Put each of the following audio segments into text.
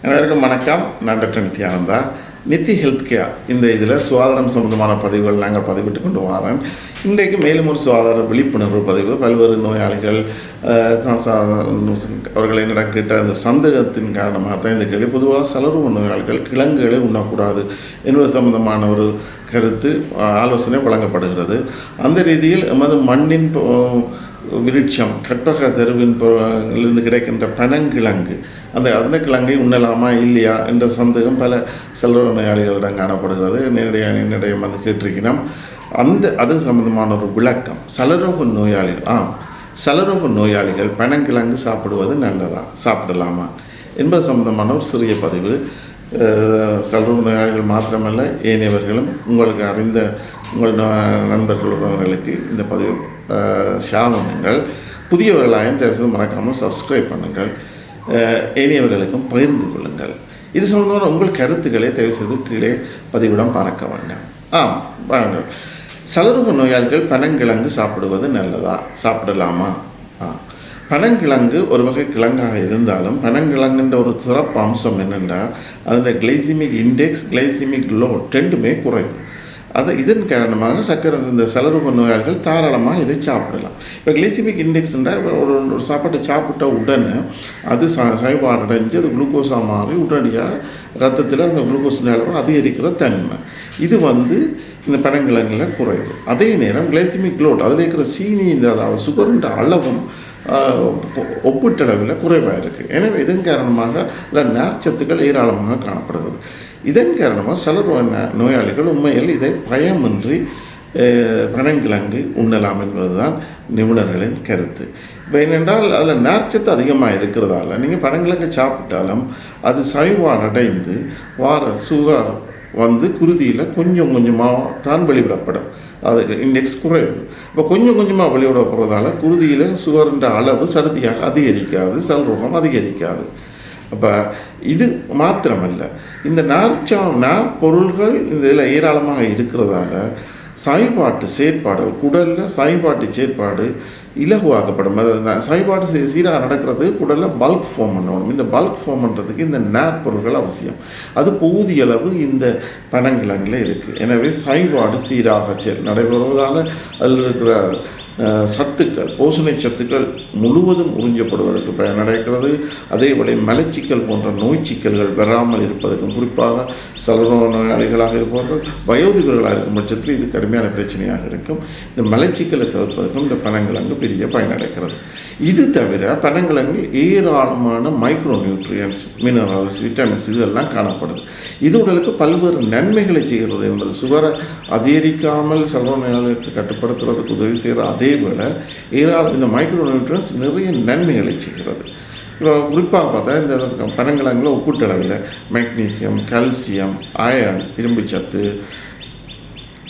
அனைவருக்கும் வணக்கம். நான் doctor Nithyananda Nithi health care இந்த இதில் சுகாதாரம் சம்பந்தமான பதிவுகள் நாங்கள் பதிவிட்டு கொண்டு வரேன். இன்றைக்கு மேலும் ஒரு சுகாதார விழிப்புணர்வு பதிவு. பல்வேறு நோயாளிகள் அவர்களை நடக்கிட்ட அவர்கள் கேட்ட அந்த சந்தேகத்தின் காரணமாக தான் இந்த கேள்வி. பொதுவாக சலருவ நோயாளிகள் கிழங்குகளை உண்ணக்கூடாது என்பது சம்பந்தமான ஒரு கருத்து ஆலோசனை வழங்கப்படுகிறது. அந்த ரீதியில் எமது மண்ணின் விருட்சம் கற்பக தெருவின் இருந்து கிடைக்கின்ற பனங்கிழங்கு அந்த அந்த கிழங்கை உண்ணலாமா இல்லையா என்ற சந்தேகம் பல செல்வ நோயாளிகளிடம் காணப்படுகிறது. நேரடியாக என்னிடம் வந்து கேட்டிருக்கிறோம். அந்த அது சம்பந்தமான ஒரு விளக்கம். சலரோக நோயாளிகள் ஆ சலரோக நோயாளிகள் பனங்கிழங்கு சாப்பிடுவது நல்லதா? சாப்பிடலாமா? என்பது சம்பந்தமான ஒரு சிறிய பதிவு. சலரோக நோயாளிகள் மாத்திரமல்ல ஏனையவர்களும் உங்களுக்கு அறிந்த உங்கள் ந- நண்பர்கள் உறவினர்களுக்கு இந்த பதிவு ஷாவனுங்கள் புதியவர்களாயும் தயவுசெய்து மறக்காமல் சப்ஸ்கிரைப் பண்ணுங்கள். ஏனையவர்களுக்கும் பகிர்ந்து கொள்ளுங்கள். இது சம்பந்தமான உங்கள் கருத்துக்களை தயவுசெய்து கீழே பதிவிடம் பார்க்க வேண்டாம். ஆம் வாருங்கள். சலருக நோயாளிகள் பனங்கிழங்கு சாப்பிடுவது நல்லதா? சாப்பிடலாமா? ஆ. பனங்கிழங்கு ஒரு வகை கிழங்காக இருந்தாலும் பனங்கிழங்குன்ற ஒரு சிறப்பு அம்சம் என்னென்னா அதில் கிளைசிமிக் இண்டெக்ஸ் கிளைசிமிக் லோ ரெண்டுமே குறையும். அது இதன் காரணமாக சக்கரை இந்த செலவு நோயாளிகள் தாராளமாக இதை சாப்பிடலாம். இப்போ கிளைசிமிக் இண்டெக்ஸ்ன்றால் ஒரு ஒரு சாப்பாட்டை சாப்பிட்ட உடனே அது ச சைபாடடைஞ்சு அது குளுக்கோஸாக மாறி உடனடியாக ரத்தத்தில் அந்த குளுக்கோஸ் அளவு அதிகரிக்கிற தன்மை. இது வந்து இந்த பனங்கிழங்குல குறைவு. அதே நேரம் கிளைசிமிக் லோட் அதில் இருக்கிற சீனியின் அதாவது சுகருன்ற அளவும் ஒப்பீட்டளவில் குறைவாக இருக்குது எனவே இதன் காரணமாக இதில் நார்ச்சத்துக்கள் ஏராளமாக காணப்படுகிறது. இதன் காரணமாக சில நோயாளிகள் உண்மையில் இதை பயமின்றி பனங்கிழங்கு உண்ணலாம் என்பதுதான் நிபுணர்களின் கருத்து. இப்போ என்னென்றால் அதில் நார்ச்சத்து அதிகமாக இருக்கிறதால நீங்கள் பனங்கிழங்கு சாப்பிட்டாலும் அது சைவாடடைந்து வார சுகர் வந்து குருதியில் கொஞ்சம் கொஞ்சமாக தான் வெளிவிடப்படும். அதுக்கு இண்டெக்ஸ் குறைவு. இப்போ கொஞ்சம் கொஞ்சமாக வெளிவிடப்படுறதால குருதியில் சுகர்ன்ற அளவு சடுதியாக அதிகரிக்காது செல்ரோகம் அதிகரிக்காது. அப்போ இது மாத்திரமல்ல. இந்த நார்ச்சா நார் பொருள்கள் இந்த இதில் ஏராளமாக இருக்கிறதால சாய்பாட்டு செயற்பாடு குடலில் சாய்பாட்டு செயற்பாடு இலகுவாக்கப்படும். செயல்பாடு சீ- சீராக நடக்கிறது உடலில் பல்க் ஃபார்ம் பண்ணணும். இந்த பல்க் ஃபார்ம் பண்ணுறதுக்கு இந்த நேர் பொருட்கள் அவசியம். அது போதிய அளவு இந்த பனங்கிழங்கில் இருக்குது எனவே செயல்பாடு சீராக நடைபெறுவதால் அதில் இருக்கிற சத்துக்கள் போஷணை சத்துக்கள் முழுவதும் உறிஞ்சப்படுவதற்கு பயன் நடக்கிறது அதேபோல மலச்சிக்கல் போன்ற நோய் சிக்கல்கள் வராமல் இருப்பதற்கும் குறிப்பாக சலரோ நோயாளிகளாக இருப்பவர்கள் வயோதிபர்களாக இருக்கும் பட்சத்தில் இது கடுமையான பிரச்சனையாக இருக்கும். இந்த மலச்சிக்கலை தவிர்ப்பதற்கும் இந்த பனங்கிழங்கு பெரிய பயனடைக்கிறது இது தவிர பனங்கிழங்கில் ஏராளமான மைக்ரோ நியூட்ரியன்ஸ் மினரல்ஸ் விட்டமின்ஸ் இதெல்லாம் காணப்படுது. இது உடலுக்கு பல்வேறு நன்மைகளை செய்கிறது என்பது சுகரை அதிகரிக்காமல் சர்வ கட்டுப்படுத்துறதுக்கு உதவி செய்கிற அதே வேளை ஏராளம் இந்த மைக்ரோ நியூட்ரியன்ஸ் நிறைய நன்மைகளை செய்கிறது. இப்போ குறிப்பாக பார்த்தா இந்த பனங்கிழங்கில் ஒப்பீட்டளவில் மெக்னீசியம் கால்சியம் அயன் இரும்புச்சத்து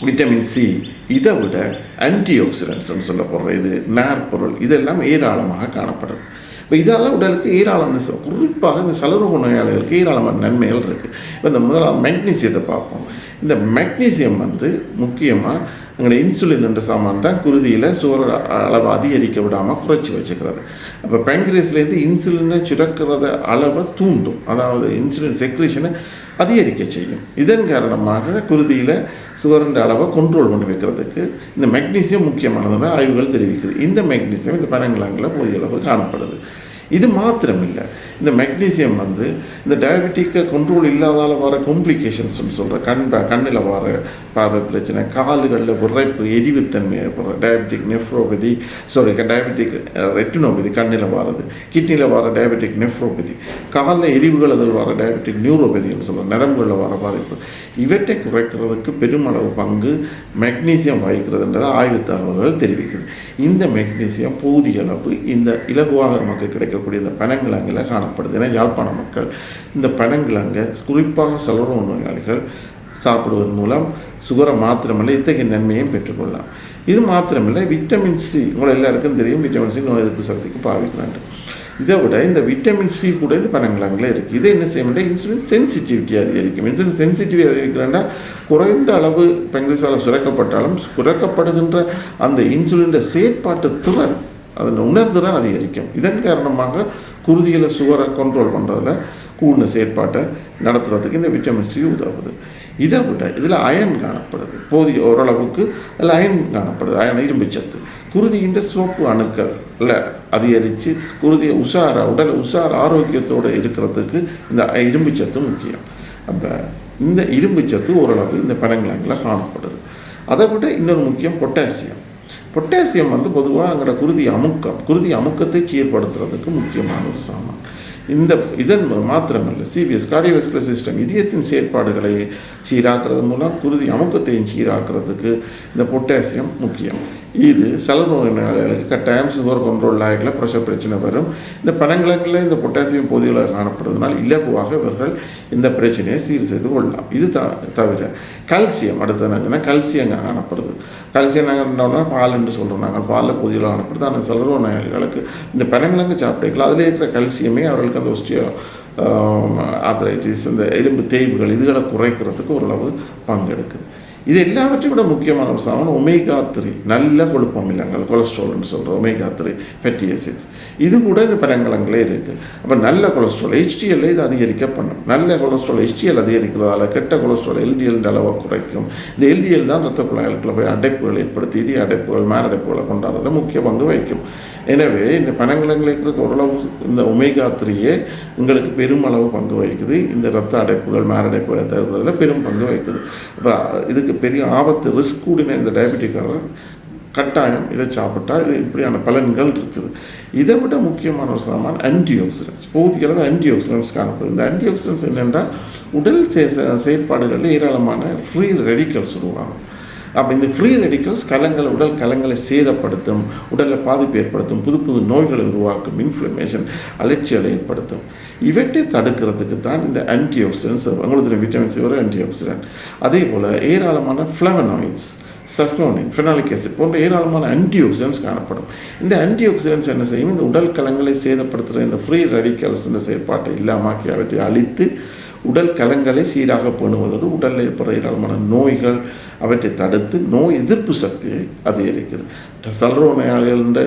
விட்டமின் சி. இதை விட ஆன்டி ஆக்சிடென்ட்ஸ்னு சொல்லப்படுற இது நார்பொருள் இதெல்லாம் ஏராளமாக காணப்படுது. இப்போ இதெல்லாம் உடலுக்கு ஏராளமான குறிப்பாக இந்த சலரோக நோயாளிகளுக்கு ஏராளமான நன்மைகள் இருக்குது இப்போ இந்த முதலாவது மெக்னீசியத்தை பார்ப்போம். இந்த மெக்னீசியம் வந்து முக்கியமாக எங்களுடைய இன்சுலின் என்ற சாமான் தான் குருதியில் சுவர் அளவை அதிகரிக்க விடாமல் குறைச்சி வச்சுக்கிறது. அப்போ பேங்க்ரியஸ்லேருந்து இன்சுலினை சுரக்கிறத அளவை தூண்டும். அதாவது இன்சுலின் செக்ரேஷனை அதிகரிக்க செய்யும். இதன் காரணமாக குருதியில் சுகரின் அளவை கண்ட்ரோல் பண்ணி வைக்கிறதுக்கு இந்த மெக்னீசியம் முக்கியமானதுன்னு ஆய்வுகள் தெரிவிக்குது. இந்த மெக்னீசியம் இந்த பனங்கிழங்கில் போதிய அளவு காணப்படுது. இது மாத்திரம் இல்லை இந்த மெக்னீசியம் வந்து இந்த டயபெட்டிக்கை கண்ட்ரோல் இல்லாதால வர காம்ப்ளிகேஷன்ஸ்னு சொல்கிற கண் கண்ணில் வர பார்வை பிரச்சனை கால்களில் விரைப்பு எரிவுத்தன்மை ஏற்படுற diabetic nephropathy sorry diabetic retinopathy கண்ணில் வரது கிட்னியில் வர டயபெட்டிக் நெஃப்ரோபதி காலில் எரிவுகள் அதில் வர டயபெட்டிக் நியூரோபதின்னு சொல்கிற நரம்புகளில் வர பாதிப்பு. இவற்றை குறைக்கிறதுக்கு பெருமளவு பங்கு மெக்னீசியம் வகிக்கிறதுன்றதை ஆய்வு தகவல்கள் தெரிவிக்குது. இந்த மெக்னீசியம் போதிய அளவு இந்த இலகுவாக நமக்கு இருக்கக்கூடிய இந்த பனங்கிழங்கில் காணப்படுது. ஏன்னா யாழ்ப்பாண மக்கள் இந்த பனங்கிழங்கை குறிப்பாக சலரோ நோயாளிகள் சாப்பிடுவதன் மூலம் சுகரை மாத்திரமல்ல இத்தகைய நன்மையும் பெற்றுக்கொள்ளலாம். இது மாத்திரமில்லை விட்டமின் சி உங்களை எல்லாருக்கும் தெரியும் விட்டமின் சி நோய் எதிர்ப்பு சக்திக்கு பாவிக்கிறாங்க. இதை விட இந்த விட்டமின் சி கூட இந்த பனங்கிழங்குல இருக்குது இதை என்ன செய்யணும்னா இன்சுலின் சென்சிட்டிவிட்டி அதிகரிக்கும். இன்சுலின் சென்சிட்டிவிட்டி அதிகரிக்கிறேன்னா குறைந்த அளவு பெங்கிசால சுரக்கப்பட்டாலும் சுரக்கப்படுகின்ற அந்த இன்சுலின் செயற்பாட்டு திறன் அதன் உணர்திறன் அதிகரிக்கும். இதன் காரணமாக குருதியில் சுகரை கண்ட்ரோல் பண்ணுறதுல கூடின செயற்பாட்டை நடத்துறதுக்கு இந்த விட்டமின் சி உதவுது. இதை விட இதில் அயன் காணப்படுது. போதிய ஓரளவுக்கு அதில் அயன் காணப்படுது. அயன் இரும்புச்சத்து குருதியின் சிவப்பு அணுக்கள் அதிகரித்து குருதியை உஷார உடல் உஷார ஆரோக்கியத்தோடு இருக்கிறதுக்கு இந்த இரும்புச்சத்து முக்கியம். அப்போ இந்த இரும்புச்சத்து ஓரளவு இந்த பனங்கிழங்கில் காணப்படுது. அதை விட இன்னொரு முக்கியம் பொட்டாசியம் பொட்டாசியம் வந்து பொதுவாக எங்களோட குருதி அமுக்கம் குருதி அமுக்கத்தை சீர்படுத்துறதுக்கு முக்கியமான ஒரு சாமான். இந்த இதன் மாத்திரமல்ல சிபிஎஸ் கார்டியோவெஸ்குலர் சிஸ்டம் இதயத்தின் செயற்பாடுகளை சீராக்குறது மூலம் குருதி அமுக்கத்தையும் சீராக்குறதுக்கு இந்த பொட்டாசியம் முக்கியம். இது சில நோயாளிகளுக்கு கட்டாயம் சுகர் கண்ட்ரோல் ஆகிக்கல ப்ரெஷர் பிரச்சனை வரும். இந்த பனங்கிழங்கில் இந்த பொட்டாசியம் பொதியில் காணப்படுறதுனால் இலகுவாக இவர்கள் இந்த பிரச்சனையை சீர் செய்து கொள்ளலாம். இது த தவிர கல்சியம் அடுத்தது என்னன்னா கல்சியம் காணப்படுது. கல்சியம் நாங்கள் என்னன்னா பால் என்று சொல்கிறோம் நாங்கள். பாலில் பொதியில் காணப்படுது. ஆனால் செலவு நோயாளிகளுக்கு இந்த பனங்கிழங்கு சாப்பிட்டுக்கலாம் அதில் இருக்கிற கல்சியமே அவர்களுக்கு அந்த ஒஸ்டியோ ஆத்தரைட்டிஸ் um, இந்த எலும்பு தேய்வுகள் இதுகளை குறைக்கிறதுக்கு ஓரளவு பங்கெடுக்குது. இது எல்லாவற்றையும் விட முக்கியமான ஒரு சாமான் ஒமேகா த்ரீ நல்ல கொழுப்பம் இல்லைங்கள் கொலஸ்ட்ரால்னு சொல்கிறோம் ஒமேகா த்ரீ ஃபெட்டி ஆசிட்ஸ் இது கூட இந்த பரங்கலங்களே இருக்குது அப்போ நல்ல கொலஸ்ட்ரால் HDL இது அதிகரிக்க பண்ணும் நல்ல கொலஸ்ட்ரால் ஹெச்டிஎல் அதிகரிக்கிறதால கெட்ட கொலஸ்ட்ரால் எல்டிஎல் அளவை குறைக்கும் இந்த எல்டிஎல் தான் ரத்த குழாய்களுக்குள்ள போய் அடைப்புகள் ஏற்படுத்தி இதய அடைப்புகள் மேலடைப்புகளை கொண்டாடுறதுல முக்கிய பங்கு வகிக்கும் எனவே இந்த பனங்கலங்களை இருக்கிற ஓரளவு இந்த ஒமேகா த்ரீயே உங்களுக்கு பெருமளவு பங்கு வகிக்குது இந்த ரத்த அடைப்புகள் மாரடைப்புகளை தருவதில் பெரும் பங்கு வகிக்குது இப்போ இதுக்கு பெரிய ஆபத்து ரிஸ்க் கூடின இந்த டயபெட்டிக்காரர் கட்டாயம் இதை சாப்பிட்டா. இது இப்படியான பலன்கள் இருக்குது. இதை விட முக்கியமான ஒரு சாமான் ஆன்டி ஆக்சிடென்ட்ஸ் போதிய அளவு ஆன்டி ஆக்சிடென்ட்ஸ் காணப்படும். இந்த ஆன்டி ஆக்சிடென்ட்ஸ் என்னென்னா உடல் செயற்பாடுகளில் ஏராளமான ஃப்ரீ ரெடிக்கல்ஸ் உருவாகும். அப்போ இந்த ஃப்ரீ ரெடிக்கல்ஸ் கலங்களை உடல் கலங்களை சேதப்படுத்தும் உடலில் பாதிப்பு ஏற்படுத்தும் புது புது நோய்களை உருவாக்கும் இன்ஃப்ளமேஷன் அலட்சியலை ஏற்படுத்தும். இவற்றை தடுக்கிறதுக்கு தான் இந்த ஆன்டி ஆக்சிடென்ட்ஸ் உங்களுக்கு விட்டமின் சி ஒரு ஆன்டி ஆக்சிடென்ட் அதே போல் ஏராளமான ஃப்ளவனாய்ட்ஸ் சஃப்னோனின் ஃபினாலிக் ஆசிட் போன்ற ஏராளமான ஆன்டி ஆக்சிடென்ட்ஸ் காணப்படும். இந்த ஆன்டி ஆக்சிடென்ட்ஸ் என்ன செய்யும்? இந்த உடல் கலங்களை சேதப்படுத்துகிற இந்த ஃப்ரீ ரெடிக்கல்ஸ் இந்த செயற்பாட்டை இல்லாமக்கி அவற்றை அழித்து உடல் கலங்களை சீராக பேணுவதோடு உடலில் ஏற்படுற ஏராளமான நோய்கள் அவற்றை தடுத்து நோய் எதிர்ப்பு சக்தியை அதிகரிக்குது சல்ரோ நோயாளிகள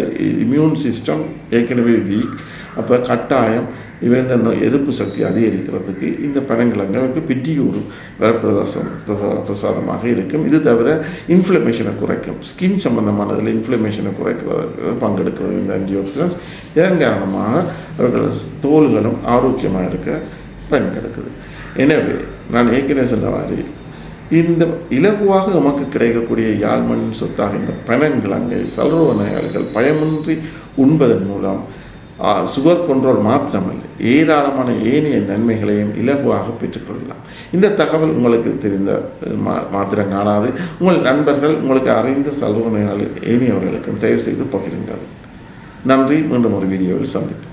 இம்யூன் சிஸ்டம் ஏற்கனவே வீக் அப்போ கட்டாயம் இவன் இந்த நோய் எதிர்ப்பு சக்தி அதிகரிக்கிறதுக்கு இந்த பனங்கிழங்குக்கு பிட்டியூர் வரப்பிரதாசம் பிரசாதமாக இருக்கும். இது தவிர இன்ஃப்ளமேஷனை குறைக்கும். ஸ்கின் சம்பந்தமானதில் இன்ஃப்ளமேஷனை குறைக்கிறது பங்கெடுக்கிறது இந்த ஆன்டிஆக்சிடன்ஸ் இதன் காரணமாக அவர்கள் தோல்களும் ஆரோக்கியமாக இருக்க பயன்படுக்குது எனவே நான் ஏற்கனவே சொன்ன மாதிரி இந்த இலகுவாக நமக்கு கிடைக்கக்கூடிய யாழ்மண் சொத்தாக இந்த பனங்கிழங்கை சல்ரோ நோயாளிகள் பயமின்றி உண்பதன் மூலம் சுகர் கண்ட்ரோல் மாத்திரமல்ல ஏராளமான ஏனைய நன்மைகளையும் இலகுவாக பெற்றுக்கொள்ளலாம். இந்த தகவல் உங்களுக்கு தெரிந்த மா மாத்திரம் காணாது. உங்கள் நண்பர்கள் உங்களுக்கு அறிந்த சல்ரோ நோயாளி ஏனையவர்களுக்கும் தயவு செய்து பகிருங்கள். நன்றி. மீண்டும் ஒரு வீடியோவில் சந்திப்போம்.